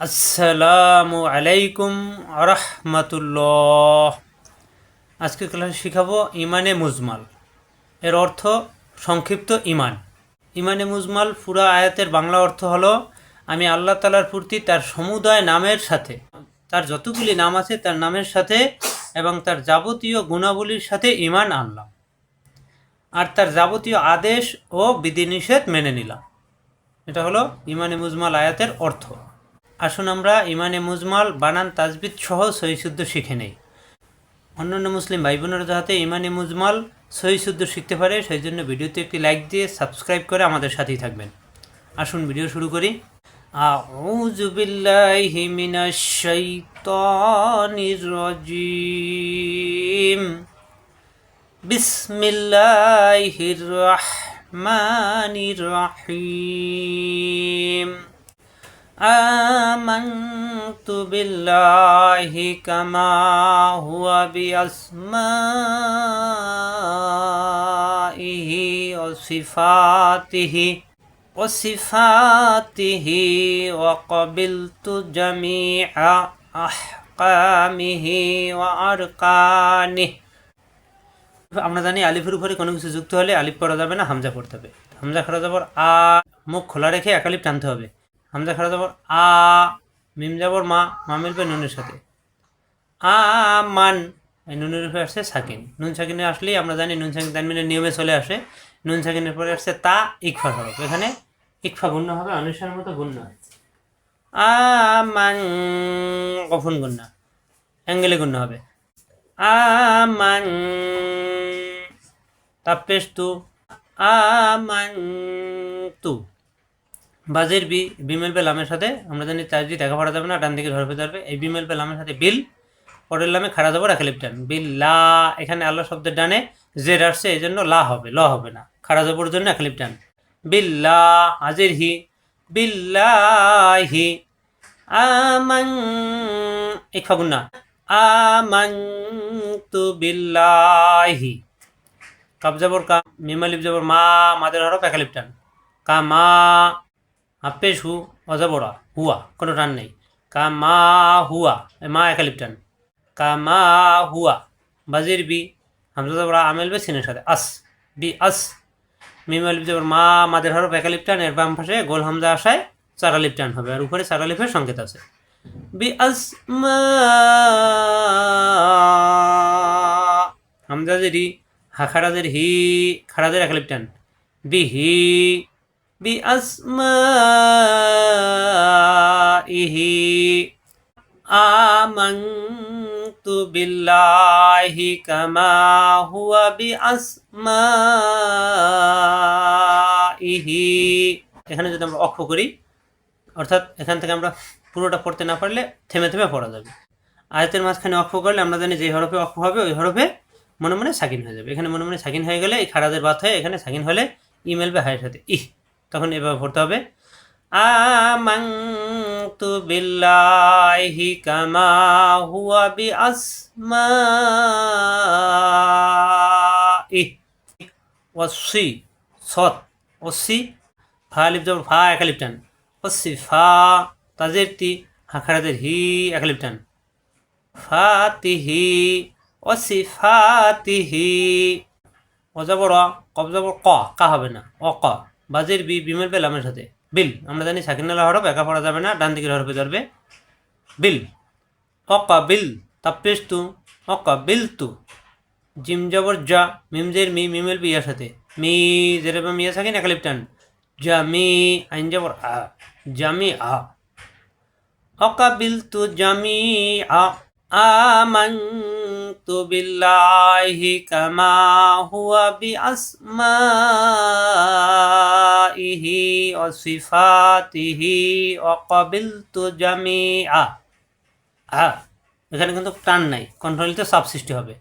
আসসালামু আলাইকুম আরহামাতুল্লাহ। আজকে ক্লাসে শিখাবো ইমানে মুজমাল। এর অর্থ সংক্ষিপ্ত ইমান। ইমানে মুজমাল পুরা আয়াতের বাংলা অর্থ হলো, আমি আল্লাহ তালার প্রতি তার সমুদায় নামের সাথে, তার যতগুলি নাম আছে তার নামের সাথে এবং তার যাবতীয় গুণাবলীর সাথে ইমান আনলাম। আর তার যাবতীয় আদেশ ও বিধিনিষেধ মেনে নিলাম। এটা হলো ইমানে মুজমাল আয়াতের অর্থ। আসুন আমরা ইমানে মুজমাল, বানান, তাজবিদ সহ সহিশুদ্ধ শিখে নেই। অন্যান্য মুসলিম ভাই বোনেরা যাতে ইমানে মুজমাল সহিশুদ্ধ শিখতে পারে, সেই জন্য ভিডিওতে একটি লাইক দিয়ে সাবস্ক্রাইব করে আমাদের সাথেই থাকবেন। আসুন ভিডিও শুরু করি। বিসমিল্লাহির রহমানির রহিম। آمنت بالله كما هو بأسمائه وصفاته وصفاته وقبلت جميع أحكامه وأركانه আমরা জানি আলিফের উপরে কোনো কিছু যুক্ত হলে আলিফ পড়া যাবে না হামজা পড়তে হবে হামজা খরা যাবর আ মুখ খোলা রেখে একালিপ টানতে হবে হামজা খরা যাবর আ, মিম যাবর মা মা মিলবে নুনের সাথে। আ, মান, এই নুনের উপরে আসছে সাকিন। নুন সাকিনে আসলেই আমরা জানি নুন সাকিন তানমিনের নিয়মে চলে আসে। নুন সাকিনের পরে আসছে তা, ইকফা হরফ এখানে ইকফা গুণ্য হবে অনুসারের মতো গুণ্য হয় আ, মান কফন গুণ্য অ্যাঙ্গেলে গুণ্য হবে। আমান তাপেশ তু আমান তু। বাজের বি, বিমেল বে লামের সাথে, আমরা জানি চার্জি দেখা পড়া যাবে না, ডান দিকে ধরবে ধরবে এই বিমেল বে লামের সাথে বিল, পরের লামে খাড়া যাব রাখে লিপটান বিল, লা, এখানে আল্লাহ শব্দের ডানে জের আসছে, এই জন্য লা হবে, ল হবে না। খাড়া যাবোর জন্য এক লিপটান বিল্লা হাজির হি বিল্লাহি আমান এই ফাগুন না আমান্তু বিল্লাহি কাব যাবর কা মিমালিপ যাবর মা, মাদের হরফ একালিপ টান মা হাপ্পেশ হু অজাবরা হুয়া, কোনো টান নেই। কা মা হুয়া মা একালিপ কা মা হুয়া, বাজির বি, হামজা যাবর আমেল বে সিনের সাথে, আস, বি, আস। মিমালিপ যাবর মা, মাদের হরফ একালিপ টান, এর বাম পাশে গোল হামজা আসায় চারালিপ টান হবে, আর উপরে চারালিপের সংকেত আছে। বি, আস হামজাদের হি হা খারাজের হি, খারাজের একালিপ টান। বি, হি বিল্লাহি কামা হুয়া বি আসমা ইহি এখানে যদি আমরা অক্ষ করি, অর্থাৎ এখান থেকে আমরা পুরোটা পড়তে না পারলে থেমে থেমে পড়া যাবে। আয়তের মাঝখানে অক্ষ করলে আমরা জানি যে হরফে অক্ষ হবে, ওই হরফে মনে মনে সাকিন হয়ে যাবে। এখানে মনে মনে সাকিন হয়ে গেলে এই খারাদের বাদ হয়ে এখানে সাকিন হলে ইমেল বা হায়ের সাথে ইহ। তখন এভাবে পড়তে হবে। আমান্তু বিল্লাহি কামা হুয়া বি আসমা ইহ ওয়াসি, সৎ ওসি ফা লিপ যাবর ফা একালিপ টান। ওসি ফা, তাজের তি হাখারাদের হি একালিপ টান। ফাতিহি ওসিফাতিহি অজাবর কবজাবর ক, কা হবে না। অ, ক। বাজের বি বিমের বেল আমের সাথে। বিল, আমরা জানি সাকিনালা হরফ, একা পড়া যাবে না, ডান দিকের হরফে ধরবে। বিল অকা বিল তাপেশ তু অকা বিল তু। জিম জবর জা মিমজের মি মিমেল বিয়ার সাথে। মি যেরকম মিয়া সাকিন, একালিপ টান। জামি আইন জবর আ। জামি আ। অকা বিল তু অকাবিলতু জামিআ আমানতু বিল্লাহি কামা হুয়া বিআসমাইহি ওয়া সিফাতিহি অকাবিলতু জামিআ আ, এখানে কিন্তু টান নাই কন্ট্রোলিতে সাব সৃষ্টি হবে।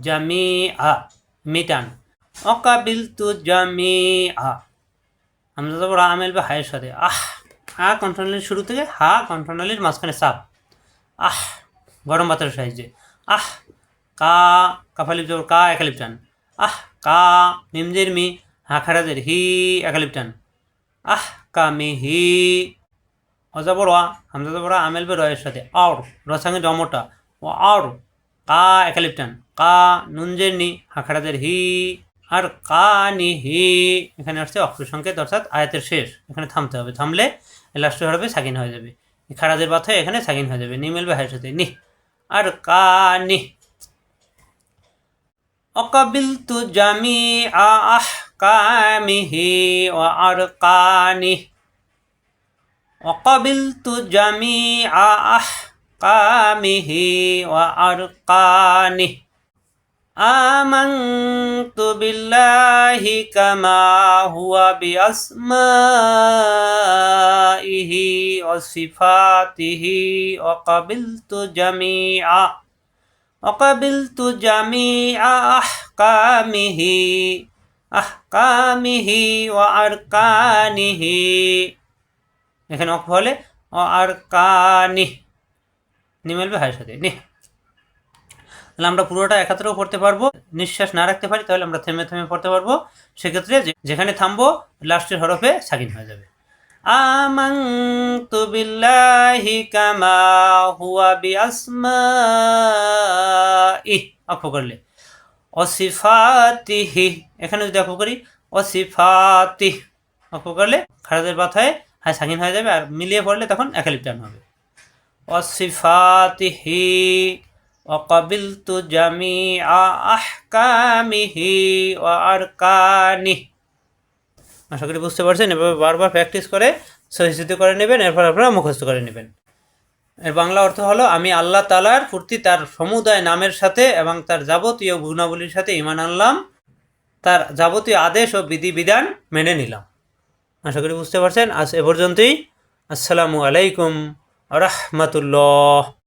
জামিআ, মিটান। অকাবিলতু জামিআ। আমরা যাব আমেল বা হায়ের সাথে। আহ হা কন্ট্রোনালির শুরু থেকে হা কন্ট্রোনালির মাঝখানে সাপ আহ, গরম ভাতের সাহায্যে। আহ, কা কাফালিপ কা একালিপ টান। আহ, কা মিমজের মি। হা খারাজের হি একালিপ টান। আহ, কামি হি। অজাবর ওয়া হামজা জবর আমেল বে রয়ের সাথে। আর রসাঙ্গে ডমোটা ও আর কা একালিপটান কা নুনজের নি হাখাড়াদের হি। আর কা নি হি। এখানে আসছে অক্ষর সংকেত, অর্থাৎ আয়াতের শেষ। এখানে থামতে হবে। থামলে লাস্ট হবে সাকিন হয়ে যাবে। খাড়াদের পাথে এখানে সাকিন হয়ে যাবে। নি মেলবে হায়ের সাথে। নি। আর কা নি। وقبلت جميع أحكامه وأركانه وقبلت جميع أحكامه وأركانه آمنت بالله كما هو بأسمائه وصفاته وقبلت جميع وقبلت جميع أحكامه أحكامه وأركانه এখানে অক্ষ হলে ও আর কানি নিমেলবে হায়ের সাথে নি তাহলে আমরা পুরোটা একাত্রেও পড়তে পারবো নিঃশ্বাস না রাখতে পারি তাহলে আমরা থেমে থেমে পড়তে পারবো সেক্ষেত্রে যে- যেখানে থামবো লাস্টের হরফে সাকিন হয়ে যাবে আমান্তু বিল্লাহি কামা হুয়া বিআসমাইহি অক্ষ করলে অসিফাতিহি এখানে যদি অক্ষ করি অসিফাতি অক্ষ করলে খারাদের মাথায় হায় সাকিন হয়ে যাবে আর মিলিয়ে পড়লে তখন একালিপ টান হবে অসিফাতিহি وقبلت جميع أحكامه وأركانه আশা করি বুঝতে পারছেন। এভাবে বারবার প্র্যাকটিস করে সহিষ্ণুত করে নেবেন, এরপর আপনারা মুখস্থ করে নেবেন। এর বাংলা অর্থ হলো, আমি আল্লাহ তালার প্রতি তার সমুদায় নামের সাথে এবং তার যাবতীয় গুণাবলীর সাথে ইমান আনলাম। তার যাবতীয় আদেশ ও বিধিবিধান মেনে নিলাম। আশা করি বুঝতে পারছেন। আজ এ পর্যন্তই। আসসালামু আলাইকুম রহমতুল্লাহ।